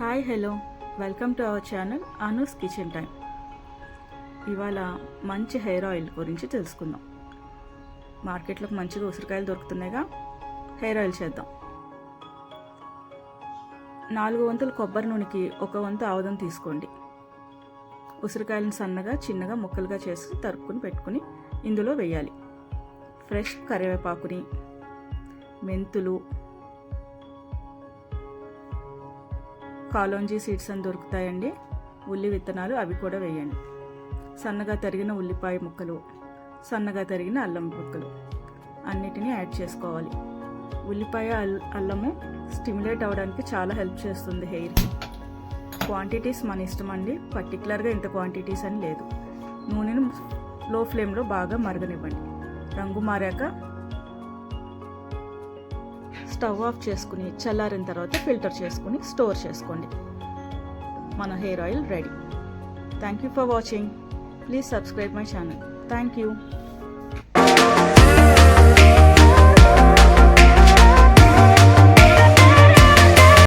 Hi hello. Welcome to our channel Anu's kitchen time. ఇవాళ మంచి hair oil గురించి తెలుసుకుందాం. మార్కెట్లో మంచిగా ఉసిరికాయలు దొరుకుతున్నాయిగా. హెయిర్ ఆయిల్ చేద్దాం. నాలుగు వంతులు కొబ్బరి నూనెకి ఒక వంతు ఆవదం తీసుకోండి. ఉసిరికాయలను సన్నగా చిన్నగా ముక్కలుగా చేసి తరుక్కుని పెట్టుకుని ఇందులో వేయాలి. ఫ్రెష్ కరివేపాకుని మెంతులు కాలోంజీ సీడ్స్ అని దొరుకుతాయండి. ఉల్లి విత్తనాలు అవి కూడా వేయండి. సన్నగా తరిగిన ఉల్లిపాయ ముక్కలు సన్నగా తరిగిన అల్లం ముక్కలు అన్నిటినీ యాడ్ చేసుకోవాలి. ఉల్లిపాయ అల్- అల్లము స్టిమ్యులేట్ అవ్వడానికి చాలా హెల్ప్ చేస్తుంది హెయిర్కి క్వాంటిటీస్ మన ఇష్టం అండి పర్టికులర్గా ఇంత క్వాంటిటీస్ అని లేదు. నూనెను లో ఫ్లేమ్లో బాగా మరగనివ్వండి. రంగు మారాక స్టవ్ ఆఫ్ చేసుకుని చల్లారిన తర్వాత ఫిల్టర్ చేసుకుని స్టోర్ చేసుకోండి. మన hair oil ready. Thank you for watching please subscribe my channel thank you